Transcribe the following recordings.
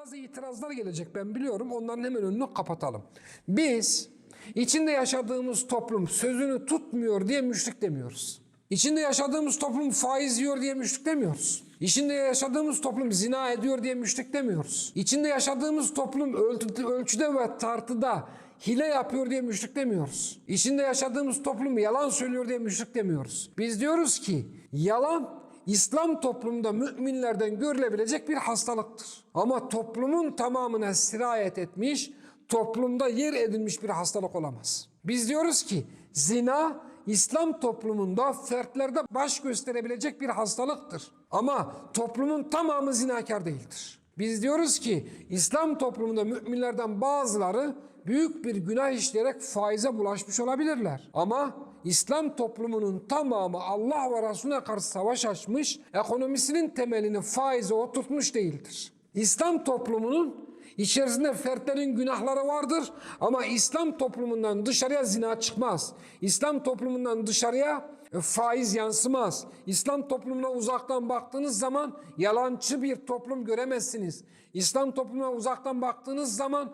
bazı itirazlar gelecek ben biliyorum. Onların hemen önünü kapatalım. Biz içinde yaşadığımız toplum sözünü tutmuyor diye müşrik demiyoruz. İçinde yaşadığımız toplum faiz yiyor diye müşrik demiyoruz. İçinde yaşadığımız toplum zina ediyor diye müşrik demiyoruz. İçinde yaşadığımız toplum ölçü- ölçüde ve tartıda hile yapıyor diye müşrik demiyoruz. İçinde yaşadığımız toplum yalan söylüyor diye müşrik demiyoruz. Biz diyoruz ki yalan İslam toplumunda müminlerden görülebilecek bir hastalıktır. Ama toplumun tamamına sirayet etmiş, toplumda yer edinmiş bir hastalık olamaz. Biz diyoruz ki zina İslam toplumunda fertlerde baş gösterebilecek bir hastalıktır. Ama toplumun tamamı zinakar değildir. Biz diyoruz ki İslam toplumunda müminlerden bazıları büyük bir günah işleyerek faize bulaşmış olabilirler. Ama İslam toplumunun tamamı Allah ve Resulüne karşı savaş açmış, ekonomisinin temelini faize oturtmuş değildir. İslam toplumunun İçerisinde fertlerin günahları vardır ama İslam toplumundan dışarıya zina çıkmaz. İslam toplumundan dışarıya e, faiz yansımaz. İslam toplumuna uzaktan baktığınız zaman yalancı bir toplum göremezsiniz. İslam toplumuna uzaktan baktığınız zaman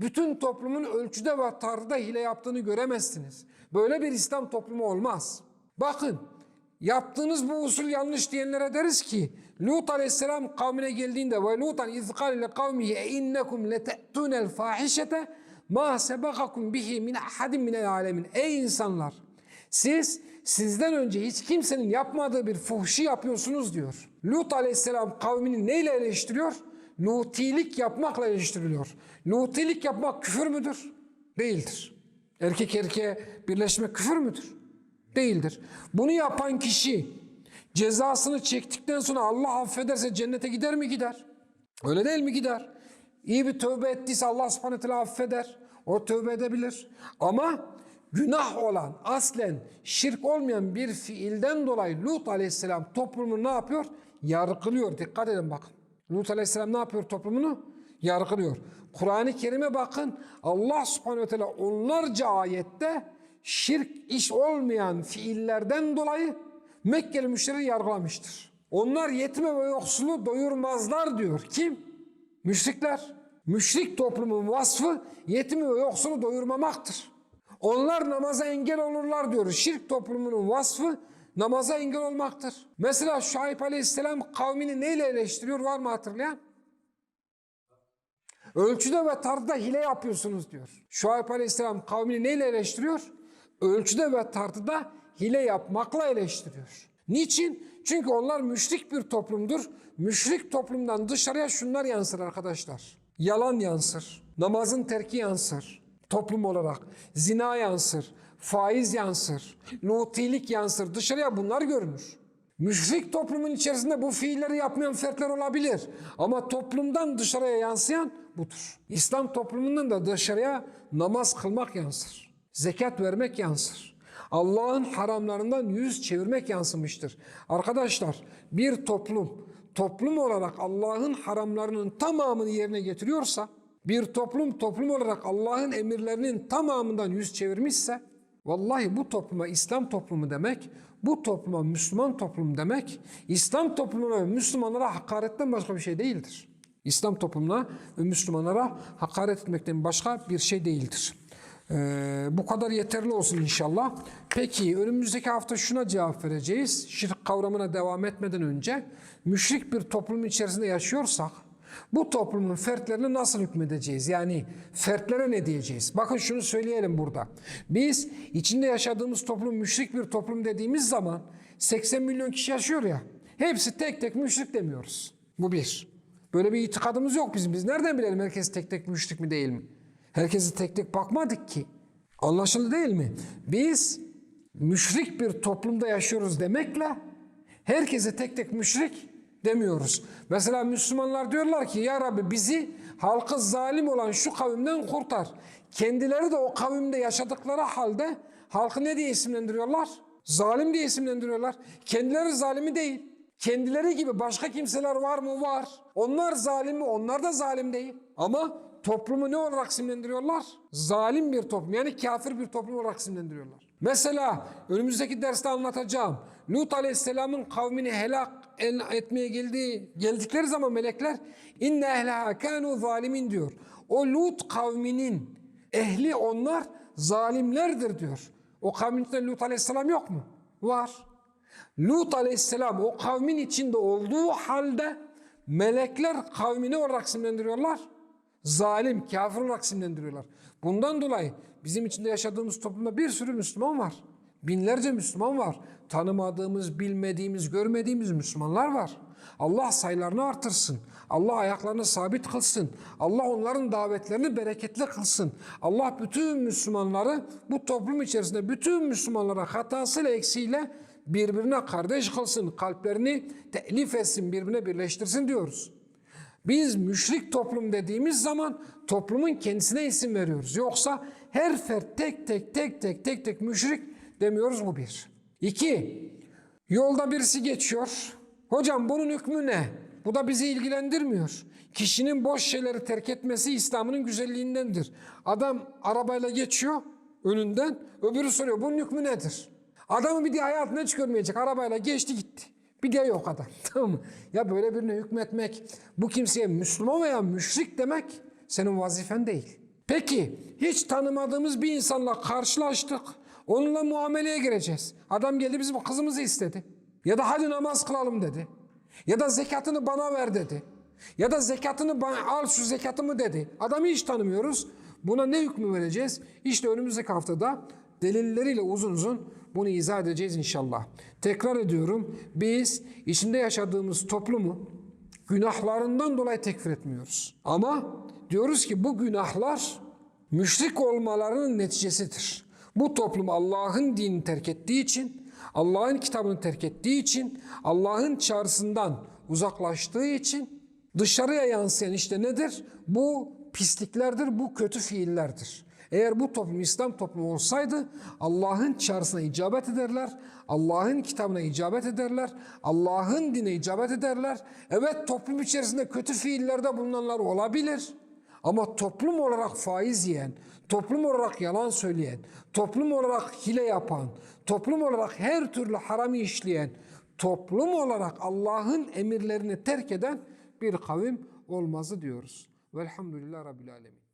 bütün toplumun ölçüde ve tartıda hile yaptığını göremezsiniz. Böyle bir İslam toplumu olmaz. Bakın Yaptığınız bu usul yanlış diyenlere deriz ki Lut aleyhisselam kavmine geldiğinde ve Lutan izkal ile kavmihi e innekum lete'tunel fahişete ma sebakakum bihi min ahadin minel alemin. Ey insanlar siz sizden önce hiç kimsenin yapmadığı bir fuhşi yapıyorsunuz diyor. Lut aleyhisselam kavmini neyle eleştiriyor? Lutilik yapmakla eleştiriliyor. Lutilik yapmak küfür müdür? Değildir. Erkek erkeğe birleşmek küfür müdür? değildir. Bunu yapan kişi cezasını çektikten sonra Allah affederse cennete gider mi gider? Öyle değil mi gider? İyi bir tövbe ettiyse Allah subhanahu affeder. O tövbe edebilir. Ama günah olan aslen şirk olmayan bir fiilden dolayı Lut aleyhisselam toplumunu ne yapıyor? Yargılıyor. Dikkat edin bakın. Lut aleyhisselam ne yapıyor toplumunu? Yargılıyor. Kur'an-ı Kerim'e bakın. Allah subhanahu teala onlarca ayette şirk iş olmayan fiillerden dolayı Mekkeli müşterileri yargılamıştır. Onlar yetime ve yoksulu doyurmazlar diyor. Kim? Müşrikler. Müşrik toplumun vasfı yetimi ve yoksulu doyurmamaktır. Onlar namaza engel olurlar diyor. Şirk toplumunun vasfı namaza engel olmaktır. Mesela Şuayb Aleyhisselam kavmini neyle eleştiriyor var mı hatırlayan? Ölçüde ve tartıda hile yapıyorsunuz diyor. Şuayb Aleyhisselam kavmini neyle eleştiriyor? Ölçüde ve tartıda hile yapmakla eleştiriyor. Niçin? Çünkü onlar müşrik bir toplumdur. Müşrik toplumdan dışarıya şunlar yansır arkadaşlar. Yalan yansır, namazın terki yansır toplum olarak. Zina yansır, faiz yansır, lutilik yansır. Dışarıya bunlar görünür. Müşrik toplumun içerisinde bu fiilleri yapmayan fertler olabilir. Ama toplumdan dışarıya yansıyan budur. İslam toplumundan da dışarıya namaz kılmak yansır. Zekat vermek yansır. Allah'ın haramlarından yüz çevirmek yansımıştır. Arkadaşlar bir toplum toplum olarak Allah'ın haramlarının tamamını yerine getiriyorsa bir toplum toplum olarak Allah'ın emirlerinin tamamından yüz çevirmişse Vallahi bu topluma İslam toplumu demek, bu topluma Müslüman toplum demek, İslam toplumuna ve Müslümanlara hakaretten başka bir şey değildir. İslam toplumuna ve Müslümanlara hakaret etmekten başka bir şey değildir. Ee, bu kadar yeterli olsun inşallah. Peki önümüzdeki hafta şuna cevap vereceğiz. Şirk kavramına devam etmeden önce müşrik bir toplum içerisinde yaşıyorsak bu toplumun fertlerine nasıl hükmedeceğiz? Yani fertlere ne diyeceğiz? Bakın şunu söyleyelim burada. Biz içinde yaşadığımız toplum müşrik bir toplum dediğimiz zaman 80 milyon kişi yaşıyor ya. Hepsi tek tek müşrik demiyoruz. Bu bir. Böyle bir itikadımız yok bizim. Biz nereden bilelim herkes tek tek müşrik mi değil mi? Herkesi tek tek bakmadık ki. Anlaşıldı değil mi? Biz müşrik bir toplumda yaşıyoruz demekle herkese tek tek müşrik demiyoruz. Mesela Müslümanlar diyorlar ki ya Rabbi bizi halkı zalim olan şu kavimden kurtar. Kendileri de o kavimde yaşadıkları halde halkı ne diye isimlendiriyorlar? Zalim diye isimlendiriyorlar. Kendileri zalimi değil. Kendileri gibi başka kimseler var mı? Var. Onlar zalim mi? Onlar da zalim değil. Ama toplumu ne olarak isimlendiriyorlar? Zalim bir toplum yani kafir bir toplum olarak isimlendiriyorlar. Mesela önümüzdeki derste anlatacağım. Lut Aleyhisselam'ın kavmini helak el etmeye geldiği geldikleri zaman melekler inne ehleha kanu zalimin diyor. O Lut kavminin ehli onlar zalimlerdir diyor. O kavmin içinde Lut aleyhisselam yok mu? Var. Lut aleyhisselam o kavmin içinde olduğu halde melekler kavmini olarak isimlendiriyorlar. Zalim, kafir olarak isimlendiriyorlar. Bundan dolayı bizim içinde yaşadığımız toplumda bir sürü Müslüman var. Binlerce Müslüman var. Tanımadığımız, bilmediğimiz, görmediğimiz Müslümanlar var. Allah sayılarını artırsın. Allah ayaklarını sabit kılsın. Allah onların davetlerini bereketli kılsın. Allah bütün Müslümanları bu toplum içerisinde bütün Müslümanlara hatasıyla eksiğiyle birbirine kardeş kılsın. Kalplerini telif etsin, birbirine birleştirsin diyoruz. Biz müşrik toplum dediğimiz zaman toplumun kendisine isim veriyoruz. Yoksa her fert tek tek tek tek tek tek müşrik demiyoruz bu bir. İki, yolda birisi geçiyor. Hocam bunun hükmü ne? Bu da bizi ilgilendirmiyor. Kişinin boş şeyleri terk etmesi İslam'ın güzelliğindendir. Adam arabayla geçiyor önünden, öbürü soruyor bunun hükmü nedir? Adamı bir diye hayatına hiç görmeyecek. Arabayla geçti gitti. Bir diye yok adam. Tamam mı? Ya böyle birine hükmetmek, bu kimseye Müslüman veya müşrik demek senin vazifen değil. Peki hiç tanımadığımız bir insanla karşılaştık. Onunla muameleye gireceğiz. Adam geldi bizim kızımızı istedi. Ya da hadi namaz kılalım dedi. Ya da zekatını bana ver dedi. Ya da zekatını bana al şu zekatımı dedi. Adamı hiç tanımıyoruz. Buna ne hükmü vereceğiz? İşte önümüzdeki haftada delilleriyle uzun uzun bunu izah edeceğiz inşallah. Tekrar ediyorum biz içinde yaşadığımız toplumu günahlarından dolayı tekfir etmiyoruz. Ama diyoruz ki bu günahlar müşrik olmalarının neticesidir. Bu toplum Allah'ın dinini terk ettiği için, Allah'ın kitabını terk ettiği için, Allah'ın çağrısından uzaklaştığı için dışarıya yansıyan işte nedir? Bu pisliklerdir, bu kötü fiillerdir. Eğer bu toplum İslam toplumu olsaydı Allah'ın çağrısına icabet ederler, Allah'ın kitabına icabet ederler, Allah'ın dine icabet ederler. Evet toplum içerisinde kötü fiillerde bulunanlar olabilir. Ama toplum olarak faiz yiyen, toplum olarak yalan söyleyen, toplum olarak hile yapan, toplum olarak her türlü haramı işleyen, toplum olarak Allah'ın emirlerini terk eden bir kavim olmazı diyoruz. Velhamdülillah Rabbil Alemin.